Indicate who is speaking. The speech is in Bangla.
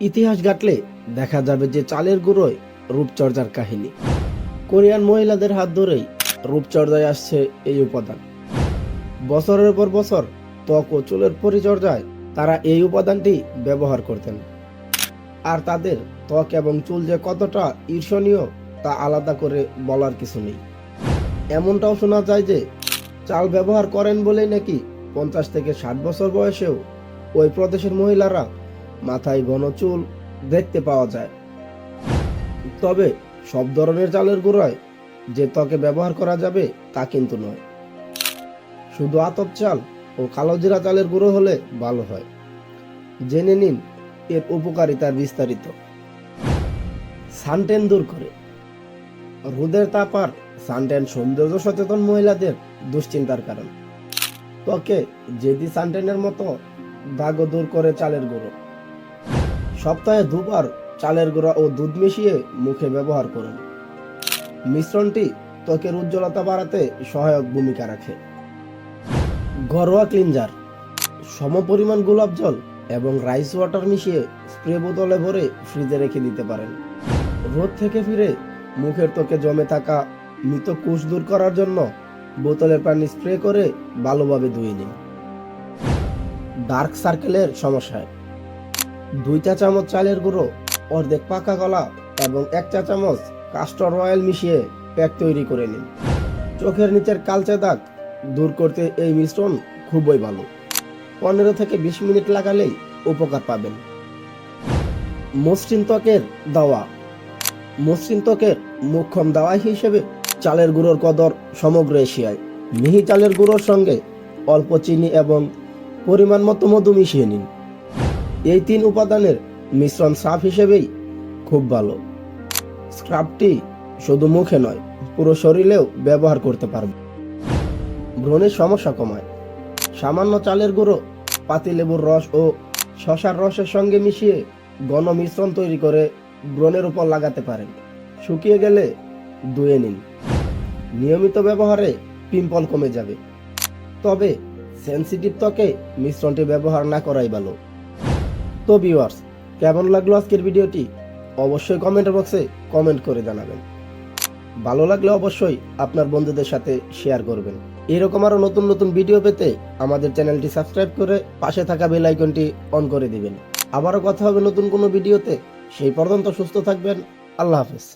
Speaker 1: ইতিহাস ঘাটলে দেখা যাবে যে চালের গুঁড়োয় রূপচর্চার কাহিনী। কোরিয়ান মহিলাদের হাত ধরেই রূপচর্চায় আসছে এই উপাদান। বছরের পর বছর ত্বক ও চুলের পরিচর্যায় তারা এই উপাদানটি ব্যবহার করতেন। আর তাদের ত্বক এবং চুল যে কতটা ঈর্ষণীয় তা আলাদা করে বলার কিছু নেই। এমনটাও শোনা যায় যে চাল ব্যবহার করেন বলেই নাকি পঞ্চাশ থেকে ষাট বছর বয়সেও ওই প্রদেশের মহিলারা মাথায় ঘন চুল দেখতে পাওয়া যায়। তবে সব ধরনের চালের গুঁড়ায় যে ত্বকে ব্যবহার করা যাবে তা কিন্তু নয়। শুধু আতপ চাল ও কালো জিরা চালের গুঁড়ো হলে ভালো হয়। জেনে নিন এর উপকারিতার বিস্তারিত। সানটেন দূর করে। রোদের তাপ আর সানটেন সৌন্দর্য সচেতন মহিলাদের দুশ্চিন্তার কারণ। ত্বকে যেদি সানটেনের মতো দাগও দূর করে চালের গুঁড়ো। সপ্তাহে দুবার চালের গুঁড়া ও দুধ মিশিয়ে মুখে ব্যবহার করুন। মিশ্রণটি ত্বকের উজ্জ্বলতা বাড়াতে সহায়ক ভূমিকা রাখে। ঘরোয়া ক্লিনজার সমপরিমাণ গোলাপ জল এবং রাইস ওয়াটার মিশিয়ে স্প্রে বোতলে ভরে ফ্রিজে রেখে দিতে পারেন। রোদ থেকে ফিরে মুখের ত্বকে জমে থাকা মৃত কোষ দূর করার জন্য বোতলের পানি স্প্রে করে ভালোভাবে ধুয়ে নিন। ডার্ক সার্কেলের সমস্যায় দুই চা চামচ চালের গুঁড়ো, অর্ধেক পাকা কলা এবং এক চা চামচ কাস্টর অয়েল মিশিয়ে প্যাক তৈরি করে নিন। চোখের নিচের কালচে দাগ দূর করতে এই মিশ্রণ খুবই ভালো। পনেরো থেকে বিশ মিনিট লাগালেই উপকার পাবেন। মসৃণ ত্বকের দাওয়া। মসৃণ ত্বকের মুখ্যম দাওয়া হিসেবে চালের গুঁড়োর কদর সমগ্র এশিয়ায়। মিহি চালের গুঁড়োর সঙ্গে অল্প চিনি এবং পরিমাণ মতো মধু মিশিয়ে নিন। এই তিন উপাদানের মিশ্রণ সাফ হিসেবেই খুব ভালো। স্ক্রাবটি শুধু মুখে নয়, পুরো শরীরেও ব্যবহার করতে পারবে। ব্রণের সমস্যা কমায়। সামান্য চালের গুঁড়ো পাতিলেবুর রস ও শশার রসের সঙ্গে মিশিয়ে ঘন মিশ্রণ তৈরি করে ব্রণের উপর লাগাতে পারেন। শুকিয়ে গেলে ধুয়ে নিন। নিয়মিত ব্যবহারে পিম্পল কমে যাবে। তবে সেনসিটিভ ত্বকে মিশ্রণটি ব্যবহার না করাই ভালো। তো ভিউয়ার্স কেমন লাগল আজকের ভিডিওটি? অবশ্যই কমেন্ট বক্সে কমেন্ট করে জানাবেন। ভালো লাগলে অবশ্যই আপনার বন্ধুদের সাথে শেয়ার করবেন। এরকম আরও নতুন নতুন ভিডিও পেতে আমাদের চ্যানেলটি সাবস্ক্রাইব করে পাশে থাকা বেল আইকনটি অন করে দিবেন। আবারও কথা হবে নতুন কোনো ভিডিওতে সেই পর্যন্ত সুস্থ থাকবেন। আল্লাহ হাফেজ।